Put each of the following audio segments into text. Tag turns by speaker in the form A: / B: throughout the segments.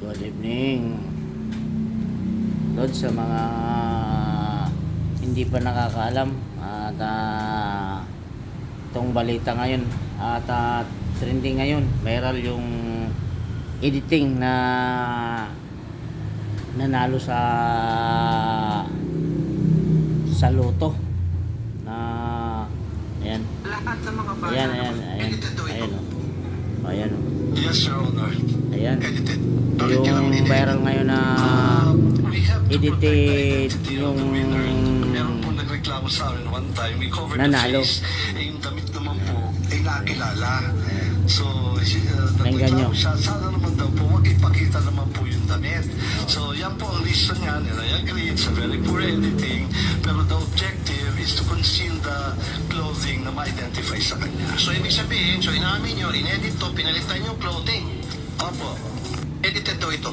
A: Good evening. Lord, sa mga hindi pa nakakaalam at ah, itong balita ngayon at ah, trending ngayon, viral yung editing na nanalo sa sa loto na ayan
B: Lahat ng mga bata
A: ayan ayan ayan
B: daw ito.
A: ayan oh. ayan oh.
C: Yes, Your Honor.
A: Ayan yung viral ngayon na edited yung
C: nagreklamo sa amin one time. We covered
A: Nanalo.
C: the face. Eh, yung damit naman po, ay nakilala. So, uh, nagreklamo siya. Sana naman daw po, wag ipakita naman po yung damit. So, yan po ang reason niya. And I agree, it's a very poor editing. Pero the objective is to conceal the clothing na ma-identify sa kanya.
B: So, ibig sabihin, so inamin nyo, inedit to, pinalitan yung clothing.
C: Opo.
B: Edited daw ito.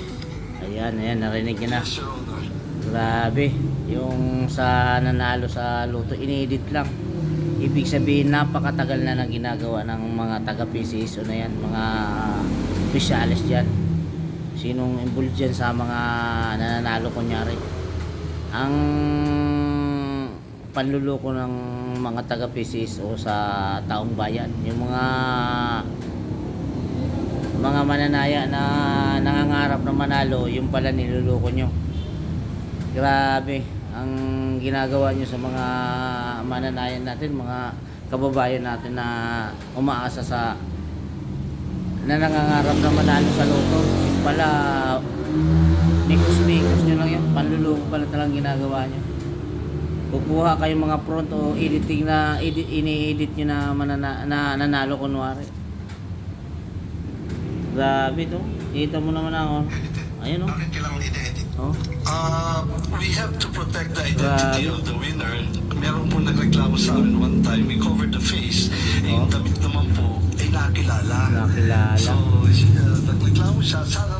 A: ayan ayan narinig niyo na
C: Yes, Your Honor.
A: Grabe, yung sa nanalo sa loto, inedit lang. Ibig sabihin, napakatagal na na ginagawa ng mga taga-PCSO na yan, mga opisyalis dyan. Sinong involved dyan sa mga nananalo kunyari. Ang panluloko ng mga taga-PCSO sa taong bayan, yung mga mga mananaya na nangangarap na manalo, yung pala niluloko nyo. Grabe ang ginagawa nyo sa mga mananayan natin, mga kababayan natin na umaasa sa na nangangarap na manalo sa loto. Yung pala, mikos-mikos nyo lang yun. Panluloko pala talang ginagawa nyo. Kukuha kayong mga front o editing na edit, ini-edit nyo na, manana, na nanalo kunwari. Grabe to. Kita mo naman ako. Ayun oh.
C: Bakit kailangan i-edit?
A: Oh.
C: Uh, we have to protect the identity
A: Grabe.
C: of the winner. Meron po nagreklamo sa amin one time. We covered the face. Eh, yung
A: Oh.
C: damit naman po, ay nakilala.
A: Nakilala.
C: So, uh, nagreklamo siya. Sana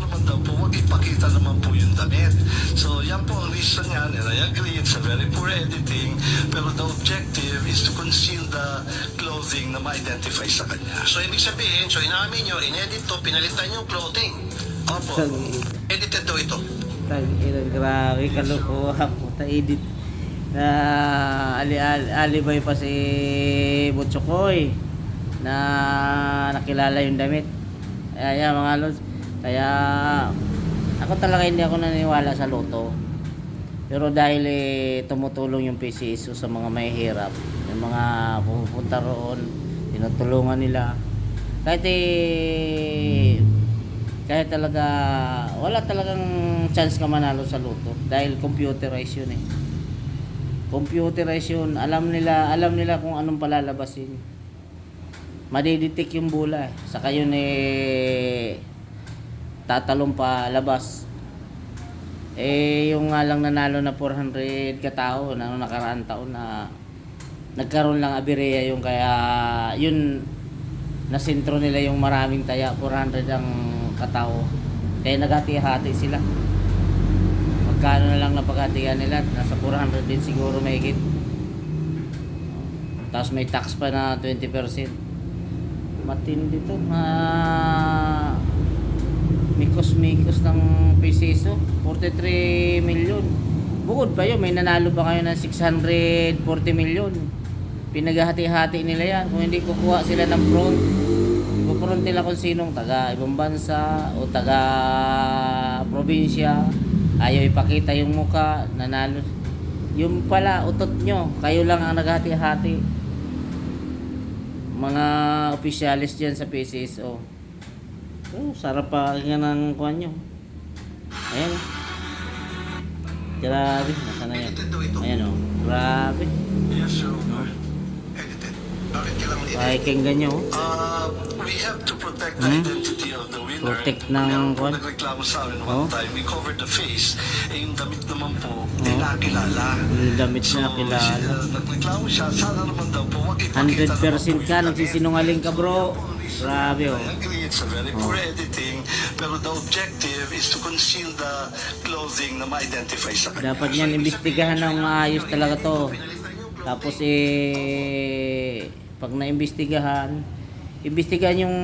C: ipakita naman po yung damit. So, yan po ang reason niya. And I agree, it's a very poor editing. Pero the objective is to conceal the clothing na ma-identify sa kanya.
B: So, ibig sabihin, so inamin nyo, inedit to, pinalitan yung clothing.
C: Opo.
B: Edited daw ito.
A: Tag ina grabe kalokohan puta edit na ali, ali, alibay pa si Butchokoy na nakilala yung damit. Kaya yan mga lods. Kaya ako talaga hindi ako naniniwala sa loto. Pero dahil eh, tumutulong yung PCSO sa mga mahihirap, yung mga pupunta roon, tinutulungan nila. Kahit eh, kahit talaga wala talagang chance ka manalo sa loto dahil computerized yun eh computerized yun alam nila alam nila kung anong palalabasin madidetect yung bula eh saka yun eh tatalong pa labas. Eh yung nga lang nanalo na 400 katao na nung nakaraan taon na nagkaroon lang abireya yung kaya yun nasintro nila yung maraming taya 400 ang katao. Kaya naghati-hati sila. Magkano na lang napaghatian nila nasa 400 din siguro mahigit. Tapos may tax pa na 20% matindi to ma mikos-mikos ng peseso. 43 million. Bukod pa yun may nanalo pa kayo ng 640 million? Pinaghati-hati nila yan. Kung hindi kukuha sila ng front front nila kung sinong taga ibang bansa o taga probinsya. Ayaw ipakita yung muka nanalo. Yung pala utot nyo kayo lang ang naghati-hati. Mga opisyalis dyan sa PCSO oh, sarap pa nga ng kuhan nyo. Ayan. Grabe nasa na yan. Ayan oh. Grabe.
C: Yes. Edited. Bakit kailangan i-edit?
A: pakikinggan nyo oh.
C: Uh, we have to protect the
A: Hmm?
C: identity of the winner.
A: Protect ng
C: Meron po
A: kwan?
C: nagreklamo sa amin
A: Oh.
C: one time. We covered the face. Eh, yung damit naman po,
A: Oh.
C: nakilala.
A: yung damit na kilala
C: uh, nagreklamo siya. Sana naman daw po, wag ipakita
A: 100%
C: naman po
A: ka,
C: yung damit.
A: nagsisinungaling ka bro. Grabe oh.
C: I agree, it's a very poor editing. Pero the objective is to conceal the clothing na ma-identify sa kanya.
A: Dapat yan, imbestigahan ng maayos talaga to. Tapos eh, pag naimbestigahan, imbestigahan yung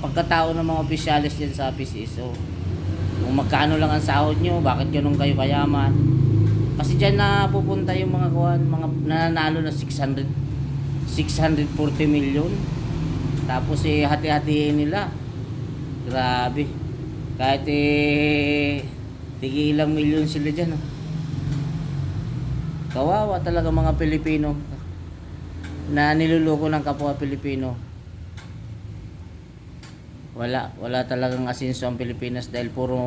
A: pag pagkatao ng mga opisyalis dyan sa PCSO. Kung magkano lang ang sahod nyo, bakit ganun kayo kayaman? Kasi dyan na pupunta yung mga kuhan, mga nananalo na 600, 640 million. Tapos eh, hati-hatiin nila. Grabe. Kahit eh, tigi ilang milyon sila dyan. Oh. Kawawa talaga mga Pilipino na niluloko ng kapwa Pilipino. Wala, wala talagang asenso ang Pilipinas dahil puro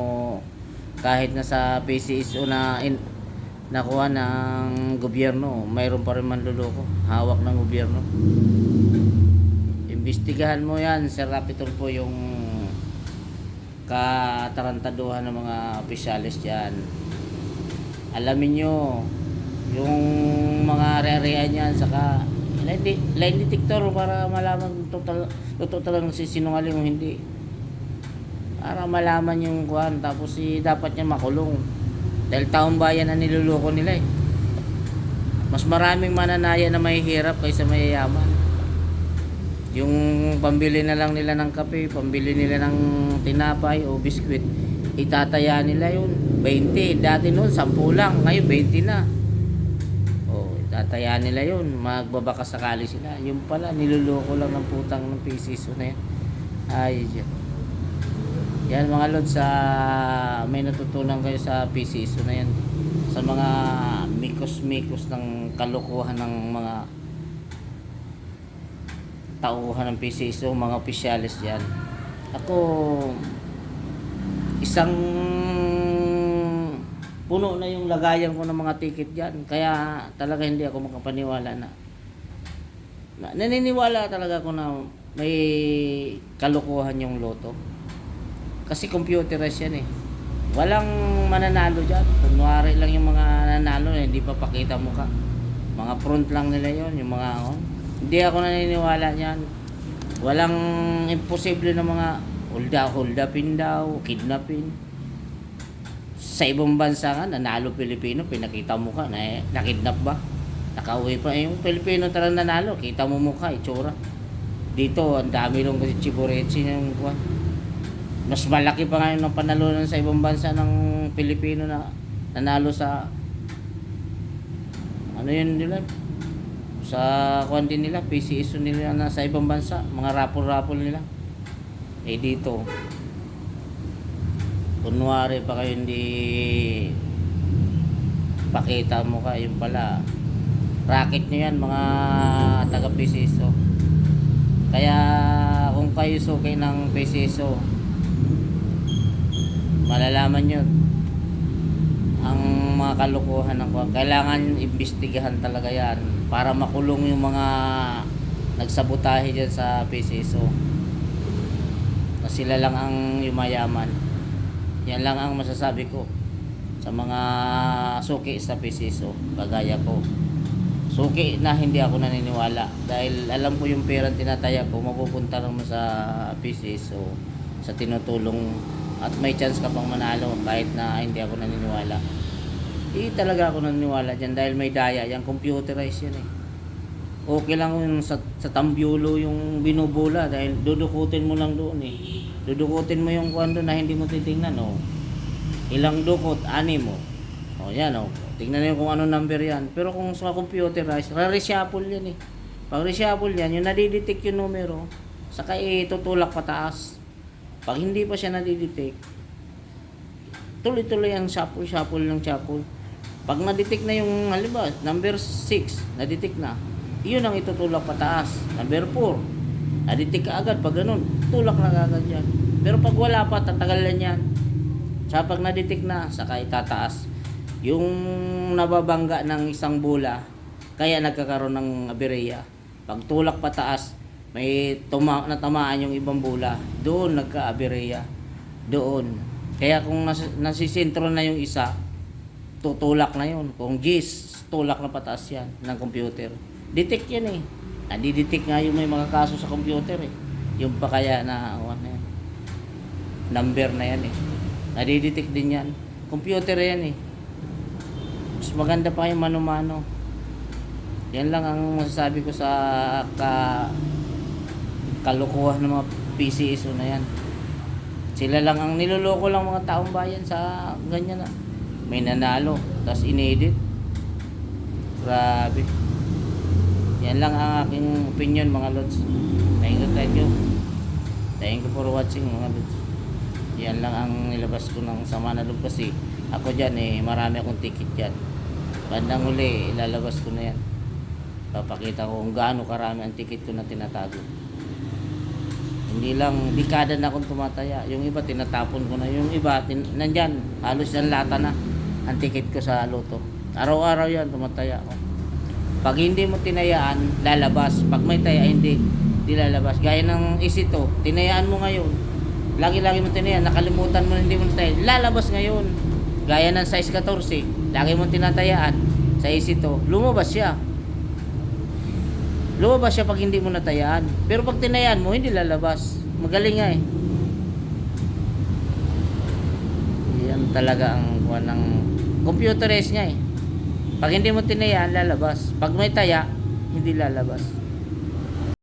A: kahit na sa PCSO na in, nakuha ng gobyerno, mayroon pa rin manluloko, hawak ng gobyerno. Imbestigahan mo yan, Sir Rapitol po yung katarantaduhan ng mga opisyalis dyan. Alamin nyo, yung mga rerehan yan, saka line, de- line detector para malaman total, totoo talagang sinungaling o hindi. Para malaman yung kuhan, tapos si dapat niya makulong. Dahil taong bayan na niluloko nila eh. Mas maraming mananaya na mahihirap kaysa mayayaman. Yung pambili na lang nila ng kape, pambili nila ng tinapay o biskwit, itataya nila yun. 20, dati noon 10 lang, ngayon 20 na. O, itataya nila yun, magbabaka sakali sila. Yung pala, niluloko lang ng putang ng PCSO na yan. Ay, yan. Yan mga lods, sa may natutunan kayo sa PCSO na yan. Sa mga mikos-mikos ng kalokohan ng mga tauhan ng PCSO, mga opisyalis yan. Ako, isang puno na yung lagayan ko ng mga ticket dyan. Kaya talaga hindi ako makapaniwala na, na naniniwala talaga ako na may kalokohan yung loto. Kasi computerized yan eh. Walang mananalo dyan. Kunwari lang yung mga nanalo na hindi pa pakita mukha. Mga front lang nila yon yung mga on. Hindi ako naniniwala niyan. Walang imposible na mga hold hold upin daw, kidnapin. Sa ibang bansa nga, nanalo Pilipino, pinakita mo ka, na, nakidnap ba? Nakauwi pa. Eh, Yung Pilipino talagang nanalo, kita mo mukha, itsura. Dito, ang dami lang kasi chiburetsi yung kuwan. Mas malaki pa ngayon ng panalunan sa ibang bansa ng Pilipino na nanalo sa ano yun nila sa kuwan din nila PCSO nila na sa ibang bansa mga rapol-rapol nila eh dito kunwari pa kayo hindi pakita mo ka yun pala racket nyo yan mga taga PCSO kaya kung kayo suki ng PCSO malalaman nyo ang mga kalokohan ng. Kailangan imbestigahan talaga yan para makulong yung mga nagsabotahe dyan sa PCSO. Na sila lang ang yumayaman. Yan lang ang masasabi ko sa mga suki sa PCSO. Kagaya ko. Suki na hindi ako naniniwala dahil alam ko yung pera tinataya ko mapupunta naman sa PCSO sa tinutulong at may chance ka pang manalo kahit na hindi ako naniniwala. Hindi talaga ako naniniwala dyan dahil may daya. Yung computerized yan eh. Okay lang yung sa, sa tambyulo yung binubula dahil dudukutin mo lang doon eh. Dudukutin mo yung kuwan na hindi mo titingnan oh. Ilang dukot, anim mo. Oh. oh, yan oh. Tingnan niyo kung ano number yan. Pero kung sa computerized, re-reshuffle yan eh. Pag reshuffle yan, yung nadidetect yung numero, saka itutulak pataas. Pag hindi pa siya nadidetect, tuloy-tuloy ang shuffle, shuffle ng shuffle. Pag nadetect na yung, halimbawa, number 6, nadetect na, iyon ang itutulak pataas. Number 4, nadetect ka agad. Pag ganun, tulak na agad yan. Pero pag wala pa, tatagalan yan. Sa pag nadetect na, saka itataas. Yung nababangga ng isang bola, kaya nagkakaroon ng aberya. Pag tulak pataas, may tuma natamaan yung ibang bola, doon nagka-aberya. Doon. Kaya kung nas nasisentro na yung isa, tutulak na yun. Kung gis, tulak na pataas yan ng computer. Detect yan eh. Nadidetect nga yung may mga kaso sa computer eh. Yung pa kaya na, ano na yan. Number na yan eh. Nadidetect din yan. Computer yan eh. Mas maganda pa yung mano-mano. Yan lang ang masasabi ko sa ka kalukuhan ng mga PCSO na yan. Sila lang ang niloloko lang mga taong bayan sa ganyan na. May nanalo, tapos inedit. Grabe. Yan lang ang aking opinion mga lods. Thank you, thank you. Thank you for watching mga lods. Yan lang ang nilabas ko ng sama na loob kasi ako dyan eh, marami akong ticket dyan. Bandang huli, ilalabas ko na yan. Papakita ko kung gaano karami ang ticket ko na tinatago. Hindi lang dekada na akong tumataya. Yung iba tinatapon ko na. Yung iba tin, nandyan, halos yan lata na ang ticket ko sa loto. Araw-araw yan tumataya ako. Pag hindi mo tinayaan, lalabas. Pag may taya, hindi, hindi lalabas. Gaya ng isito, tinayaan mo ngayon. Lagi-lagi mo tinayaan, nakalimutan mo hindi mo tinayaan. Lalabas ngayon. Gaya ng size 14, lagi mo tinatayaan sa isito, lumabas siya. Lumabas siya pag hindi mo natayaan. Pero pag tinayaan mo, hindi lalabas. Magaling nga eh. Yan talaga ang kuha ng computerized nga eh. Pag hindi mo tinayaan, lalabas. Pag may taya, hindi lalabas.